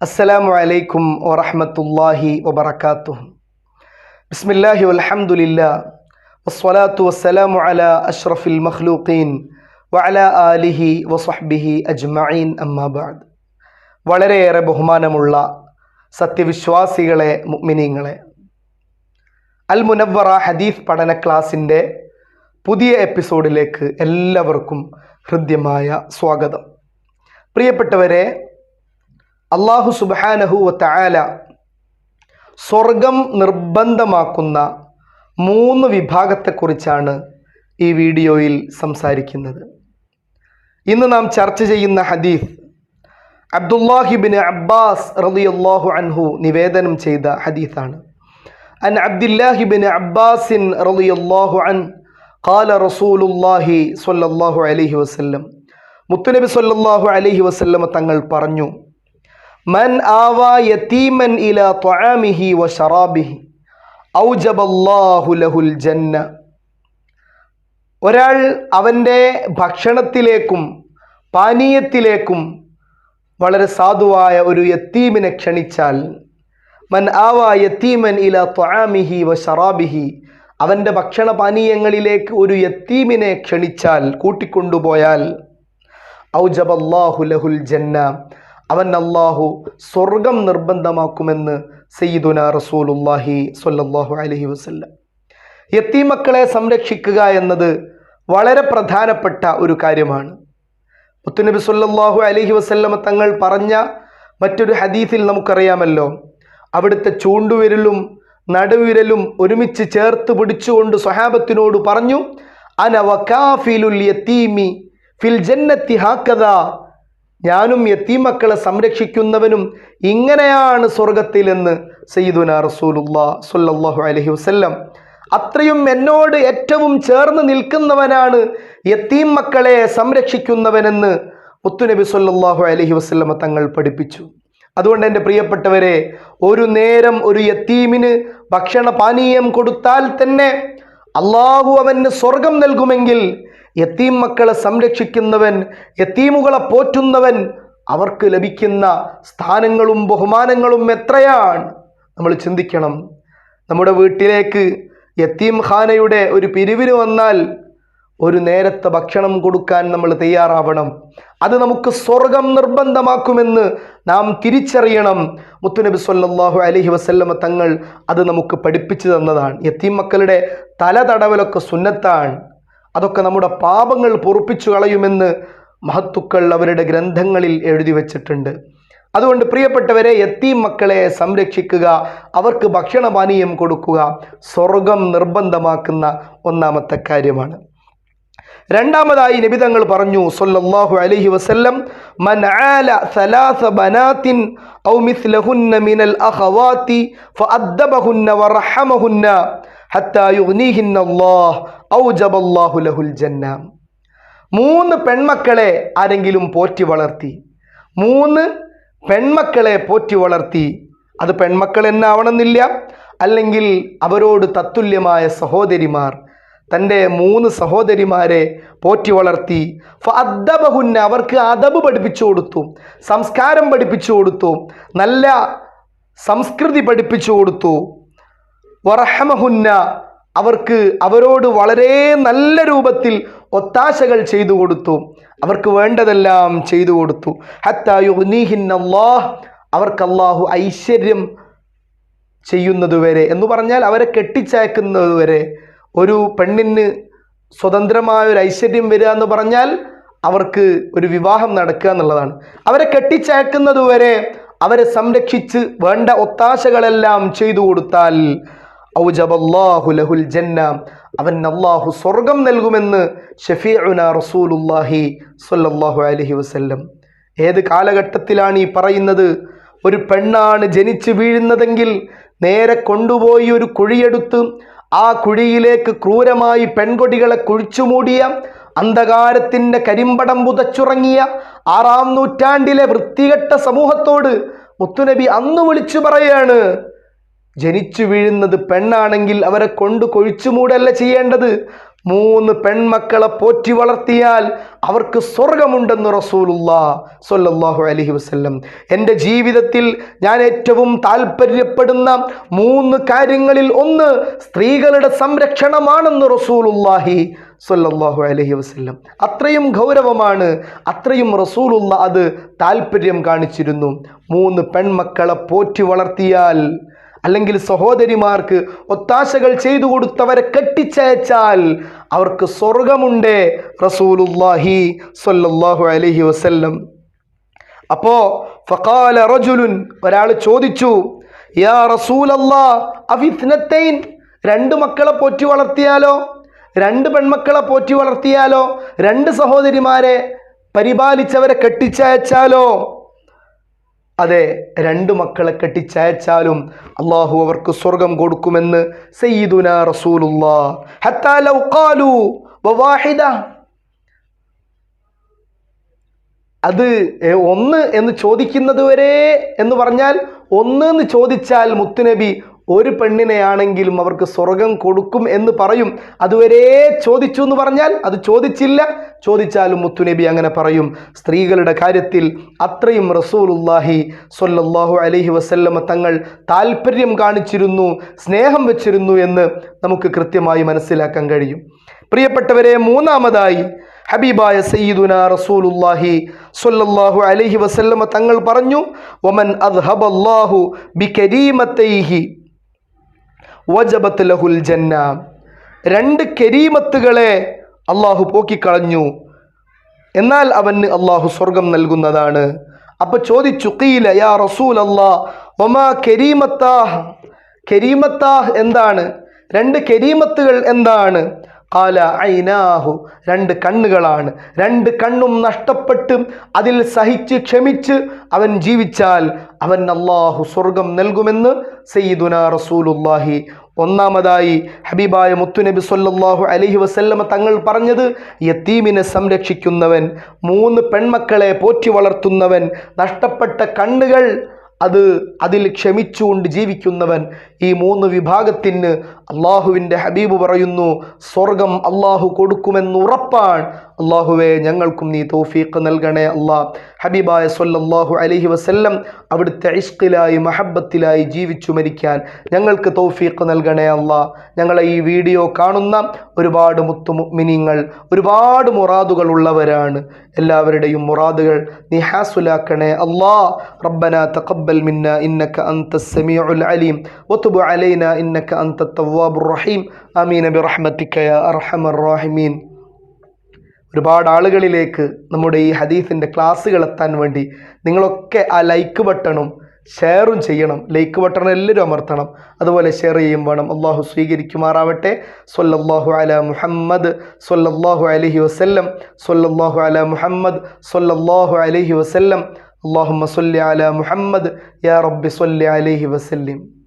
അസ്സലാമു അലൈക്കും വറഹമത്തല്ലാഹി വബറകാതുഹു ബിസ്മില്ലാഹി വൽഹംദുലില്ലാ വസ്വലാത്തു വസ്സലാമു അല അഷ്റഫിൽ മഖ്ലൂഖീൻ വഅലാ ആലിഹി വസ്വഹ്ബിഹി അജ്മഈൻ അമ്മാബാദ് വളരെയേറെ ബഹുമാനമുള്ള സത്യവിശ്വാസികളെ മുഅ്മിനീങ്ങളെ അൽ മുനവ്വറ ഹദീഫ് പഠന ക്ലാസിന്റെ പുതിയ എപ്പിസോഡിലേക്ക് എല്ലാവർക്കും ഹൃദ്യമായ സ്വാഗതം. പ്രിയപ്പെട്ടവരെ അള്ളാഹു സുബാനഹു വത്തആല സ്വർഗം നിർബന്ധമാക്കുന്ന മൂന്ന് വിഭാഗത്തെക്കുറിച്ചാണ് ഈ വീഡിയോയിൽ സംസാരിക്കുന്നത് ഇന്ന് നാം ചർച്ച ചെയ്യുന്ന ഹദീസ് അബ്ദുല്ലാഹിബിന് അബ്ബാസ് റളിയല്ലാഹു അൻഹു നിവേദനം ചെയ്ത ഹദീസാണ് അൻ അബ്ദുല്ലാഹിബിന് അബ്ബാസിൻ റളിയല്ലാഹു അൻ قال رسول الله صلى الله عليه وسلم മുത്തുനബി സല്ലല്ലാഹു അലൈഹി വസല്ലമ തങ്ങൾ പറഞ്ഞു മൻ ആവാ യതീമൻ ഇല ശറാബിഹി. ഔജബല്ലാഹു ലഹുൽ ജന്ന. ഒരാൾ അവന്റെ ഭക്ഷണത്തിലേക്കും പാനീയത്തിലേക്കും വളരെ സാധുവായ ഒരു യത്തീമിനെ ക്ഷണിച്ചാൽ മൻ ആവാ യത്തീമൻ ഇല ത്വആമിഹി വ ഷറാബിഹി അവന്റെ ഭക്ഷണ പാനീയങ്ങളിലേക്ക് ഒരു യത്തീമിനെ ക്ഷണിച്ചാൽ കൂട്ടിക്കൊണ്ടുപോയാൽ ഔജബല്ലാഹു ലഹുൽ ജന്ന. അവൻ അള്ളാഹു സ്വർഗം നിർബന്ധമാക്കുമെന്ന് സയ്യിദുന റസൂലുല്ലാഹി സൊല്ലാഹു അലഹി വസല്ലം. യത്തീമക്കളെ സംരക്ഷിക്കുക എന്നത് വളരെ പ്രധാനപ്പെട്ട ഒരു കാര്യമാണ്. മുത്തുനബി സൊല്ലാഹു അലഹി വസല്ലമ തങ്ങൾ പറഞ്ഞ മറ്റൊരു ഹദീസിൽ നമുക്കറിയാമല്ലോ. അവിടുത്തെ ചൂണ്ടുവിരലും നടുവിരലും ഒരുമിച്ച് ചേർത്ത് പിടിച്ചുകൊണ്ട് സ്വഹാബത്തിനോട് പറഞ്ഞു അന വക്കാഫിലുൽ യത്തീമി ഫിൽ ജന്നത്തി ഹാക്കദ ഞാനും യത്തീമക്കളെ സംരക്ഷിക്കുന്നവനും ഇങ്ങനെയാണ് സ്വർഗത്തിലെന്ന് സയ്യിദുന റസൂലുല്ലാ സ്വല്ലല്ലാഹു അലൈഹി വസല്ലം. അത്രയും എന്നോട് ഏറ്റവും ചേർന്ന് നിൽക്കുന്നവനാണ് യത്തീം മക്കളെ സംരക്ഷിക്കുന്നവനെന്ന് മുത്തുനബി സല്ലല്ലാഹു അലൈഹി വസല്ലമ തങ്ങൾ പഠിപ്പിച്ചു. അതുകൊണ്ട് എന്റെ പ്രിയപ്പെട്ടവരെ ഒരു നേരം ഒരു യത്തീമിന് ഭക്ഷണ പാനീയം കൊടുത്താൽ തന്നെ അള്ളാഹു അവന് സ്വർഗം നൽകുമെങ്കിൽ യത്തീം മക്കളെ സംരക്ഷിക്കുന്നവൻ യത്തീമുകളെ പോറ്റുന്നവൻ അവർക്ക് ലഭിക്കുന്ന സ്ഥാനങ്ങളും ബഹുമാനങ്ങളും എത്രയാണ്? നമ്മൾ ചിന്തിക്കണം. നമ്മുടെ വീട്ടിലേക്ക് യത്തീം ഖാനയുടെ ഒരു പിരിവിന് വന്നാൽ ഒരു നേരത്തെ ഭക്ഷണം കൊടുക്കാൻ നമ്മൾ തയ്യാറാവണം. അത് നമുക്ക് സ്വർഗം നിർബന്ധമാക്കുമെന്ന് നാം തിരിച്ചറിയണം. മുത്തുനബി സല്ലാഹു അലഹി വസല്ലമ തങ്ങൾ അത് നമുക്ക് പഠിപ്പിച്ചു തന്നതാണ്. യത്തീം മക്കളുടെ തല തടവലൊക്കെ സുന്നത്താണ്. അതൊക്കെ നമ്മുടെ പാപങ്ങൾ പൊറുപ്പിച്ചു കളയുമെന്ന് മഹത്തുക്കൾ അവരുടെ ഗ്രന്ഥങ്ങളിൽ എഴുതി വച്ചിട്ടുണ്ട്. അതുകൊണ്ട് പ്രിയപ്പെട്ടവരെ എത്തീം മക്കളെ സംരക്ഷിക്കുക അവർക്ക് ഭക്ഷണപാനീയം കൊടുക്കുക സ്വർഗം നിർബന്ധമാക്കുന്ന ഒന്നാമത്തെ കാര്യമാണ്. രണ്ടാമതായി നിബിതങ്ങൾ പറഞ്ഞു സൊല്ലാഹു അലഹി വസല്ലം മൻ ആല സലാസ ബനാത്തിൻ ഔ മിസ്ലഹുന്ന മിനൽ വറഹമഹുന്ന ജന്ന. മൂന്ന് പെൺമക്കളെ ആരെങ്കിലും പോറ്റി വളർത്തി മൂന്ന് പെൺമക്കളെ പോറ്റി വളർത്തി അത് പെൺമക്കൾ എന്നാവണമെന്നില്ല. അല്ലെങ്കിൽ അവരോട് തത്തുല്യമായ സഹോദരിമാർ തന്റെ മൂന്ന് സഹോദരിമാരെ പോറ്റി വളർത്തി അദ്ദബഹുന്ന അവർക്ക് അദബ് പഠിപ്പിച്ചു കൊടുത്തു സംസ്കാരം പഠിപ്പിച്ചു കൊടുത്തു നല്ല സംസ്കൃതി പഠിപ്പിച്ചു കൊടുത്തു വറഹമഹുന്ന അവർക്ക് അവരോട് വളരെ നല്ല രൂപത്തിൽ ഒത്താശകൾ ചെയ്തു കൊടുത്തു. അവർക്ക് വേണ്ടതെല്ലാം ചെയ്തു കൊടുത്തു. ഹത്താഹ് അവർക്ക് അള്ളാഹു ഐശ്വര്യം ചെയ്യുന്നതുവരെ എന്ന് പറഞ്ഞാൽ അവരെ കെട്ടിച്ചയക്കുന്നതുവരെ ഒരു പെണ്ണിന് സ്വതന്ത്രമായ ഒരു ഐശ്വര്യം വരിക എന്ന് പറഞ്ഞാൽ അവർക്ക് ഒരു വിവാഹം നടക്കുക എന്നുള്ളതാണ്. അവരെ കെട്ടിച്ചയക്കുന്നതുവരെ അവരെ സംരക്ഷിച്ച് വേണ്ട ഒത്താശകളെല്ലാം ചെയ്തു കൊടുത്താൽ ഔജബല്ലാഹു ലഹുൽ ജന്ന. അവൻ അള്ളാഹു സ്വർഗം നൽകുമെന്ന് ഷഫീഉന റസൂലുല്ലാഹി സ്വല്ലല്ലാഹു അലൈഹി വസല്ലം. ഏത് കാലഘട്ടത്തിലാണ് ഈ പറയുന്നത്? ഒരു പെണ്ണാണ് ജനിച്ചു വീഴുന്നതെങ്കിൽ നേരെ കൊണ്ടുപോയി ഒരു കുഴിയെടുത്ത് ആ കുഴിയിലേക്ക് ക്രൂരമായി പെൺകൊടികളെ കുഴിച്ചുമൂടിയ അന്ധകാരത്തിന്റെ കരിമ്പടം പുതച്ചുറങ്ങിയ ആറാം നൂറ്റാണ്ടിലെ വൃത്തികെട്ട സമൂഹത്തോട് മുത്തുനബി അന്ന് വിളിച്ചു പറയാണ് ജനിച്ചു വീഴുന്നത് പെണ്ണാണെങ്കിൽ അവരെ കൊണ്ട് കൊഴിച്ചു മൂടല്ല ചെയ്യേണ്ടത്. മൂന്ന് പെൺമക്കളെ പോറ്റി വളർത്തിയാൽ അവർക്ക് സ്വർഗമുണ്ടെന്ന് റസൂലുള്ള സൊല്ലാഹു അലഹി വസ്ല്ലം. എന്റെ ജീവിതത്തിൽ ഞാൻ ഏറ്റവും താല്പര്യപ്പെടുന്ന മൂന്ന് കാര്യങ്ങളിൽ ഒന്ന് സ്ത്രീകളുടെ സംരക്ഷണമാണെന്ന് റസൂലുല്ലാഹി സൊല്ലാഹു അലഹി വസ്ല്ലം. അത്രയും ഗൗരവമാണ് അത്രയും റസൂലുള്ള അത് താല്പര്യം കാണിച്ചിരുന്നു. മൂന്ന് പെൺമക്കളെ പോറ്റി വളർത്തിയാൽ അല്ലെങ്കിൽ സഹോദരിമാർക്ക് ഒത്താശകൾ ചെയ്തു കൊടുത്തവരെ കെട്ടിച്ചയച്ചാൽ അവർക്ക് സ്വർഗമുണ്ട് റസൂലുല്ലാഹി സ്വല്ലല്ലാഹു അലഹി വസ്ല്ലം. അപ്പോ ഫഖാല റജുലുൻ ഒരാൾ ചോദിച്ചു യാ റസൂലല്ലാ അവിത്നത്തൈൻ രണ്ട് മക്കളെ പോറ്റി വളർത്തിയാലോ? രണ്ട് പെൺമക്കളെ പോറ്റി വളർത്തിയാലോ? രണ്ട് സഹോദരിമാരെ പരിപാലിച്ചവരെ കെട്ടിച്ചയച്ചാലോ? അതെ രണ്ട് മക്കളെ കെട്ടിച്ചയച്ചാലും അള്ളാഹു അവർക്ക് സ്വർഗം കൊടുക്കുമെന്ന് സയ്യിദുന അത് ഒന്ന് എന്ന് ചോദിക്കുന്നത് വരെ എന്ന് പറഞ്ഞാൽ ഒന്ന് എന്ന് ചോദിച്ചാൽ മുത്തുനബി ഒരു പെണ്ണിനെയാണെങ്കിലും അവർക്ക് സ്വർഗം കൊടുക്കും എന്ന് പറയും. അതുവരെ ചോദിച്ചു എന്ന് പറഞ്ഞാൽ അത് ചോദിച്ചില്ല. ചോദിച്ചാലും മുത്തുനബി അങ്ങനെ പറയും. സ്ത്രീകളുടെ കാര്യത്തിൽ അത്രയും റസൂലുല്ലാഹി സൊല്ലാഹു അലഹി വസല്ലമ തങ്ങൾ താല്പര്യം കാണിച്ചിരുന്നു സ്നേഹം വെച്ചിരുന്നു എന്ന് നമുക്ക് കൃത്യമായി മനസ്സിലാക്കാൻ കഴിയും. പ്രിയപ്പെട്ടവരെ മൂന്നാമതായി ഹബീബായ സയ്യിദുന റസൂലുല്ലാഹി സൊല്ലാഹു അലഹി വസല്ലമ തങ്ങൾ പറഞ്ഞു വമൻ അദ്ഹബല്ലാഹു ബികരീമത്തൈഹി വജബത്ത് ലഹുൽ ജന്ന. രണ്ട് കരീമത്തുകളെ അള്ളാഹു പോക്കിക്കളഞ്ഞു. എന്നാൽ അവന് അള്ളാഹു സ്വർഗം നൽകുന്നതാണ്. അപ്പൊ ചോദിച്ചു കീല യാ റസൂൽ കരീമത്താഹ്? കരീമത്താഹ് എന്താണ്? രണ്ട് കരീമത്തുകൾ എന്താണ്? കാല ഐനാഹു. രണ്ട് കണ്ണുകളാണ്. രണ്ട് കണ്ണും നഷ്ടപ്പെട്ട് അതിൽ സഹിച്ച് ക്ഷമിച്ച് അവൻ ജീവിച്ചാൽ അവൻ അള്ളാഹു സ്വർഗം നൽകുമെന്ന് സയ്യിദുന റസൂലുല്ലാഹി ഒന്നാമതായി ഹബീബായ മുത്തുനബി സൊല്ലാഹു അലഹി വസല്ലമ തങ്ങൾ പറഞ്ഞത് യത്തീമിനെ സംരക്ഷിക്കുന്നവൻ മൂന്ന് പെൺമക്കളെ പോറ്റി വളർത്തുന്നവൻ നഷ്ടപ്പെട്ട കണ്ണുകൾ അത് അതിൽ ക്ഷമിച്ചുകൊണ്ട് ജീവിക്കുന്നവൻ ഈ മൂന്ന് വിഭാഗത്തിന് അള്ളാഹുവിന്റെ ഹബീബ് പറയുന്നു സ്വർഗം അള്ളാഹു കൊടുക്കുമെന്ന് ഉറപ്പാണ്. അള്ളാഹുവെ ഞങ്ങൾക്കും നീ തൗഫീഖ് നൽകണേ അള്ളാഹ് ഹബീബായ സൊല്ലാഹു അലഹി വസ്ല്ലം അവിടുത്തെ ഇഷ്കിലായി മഹബത്തിലായി ജീവിച്ചു മരിക്കാൻ ഞങ്ങൾക്ക് തൗഫീഖ് നൽകണേ അള്ളാഹ് ഞങ്ങളെ ഈ വീഡിയോ കാണുന്ന ഒരുപാട് മുത്തു മിനിങ്ങൾ ഒരുപാട് മുറാദുകൾ ഉള്ളവരാണ്. എല്ലാവരുടെയും മുറാദുകൾ നീ ഹാസുലാക്കണേ അള്ളാ റബ്ബന തഖബ്ബൽ മിന്ന ഇന്നക അൻത സമീഉൽ അലീം. വതുബ് അലൈന ഇന്നക അൻത തവ്വാബുർ റഹീം ബിറഹ്മതിക യാ അർഹമർ റഹീമീൻ. ഒരുപാട് ആളുകളിലേക്ക് നമ്മുടെ ഈ ഹദീസിന്റെ ക്ലാസ്സുകൾ എത്താൻ വേണ്ടി നിങ്ങളൊക്കെ ആ ലൈക്ക് ബട്ടണും ഷെയറും ചെയ്യണം. ലൈക്ക് ബട്ടൺ എല്ലാവരും അമർത്തണം. അതുപോലെ ഷെയർ ചെയ്യും വേണം. അള്ളാഹു സ്വീകരിക്കുമാറാവട്ടെ. സൊല്ലാഹു അല മുഹമ്മദ് സൊല്ലാഹു അലഹി വസ്ല്ലം. സൊല്ലാഹു അല മുഹമ്മദ് സൊല്ലാഹു അലഹി വസ്ല്ലം. അള്ളാഹുമ്മ സൊല്ലി അല മുഹമ്മദ്. യാ റബ്ബി സൊല്ലി അലഹി വസല്ലിം.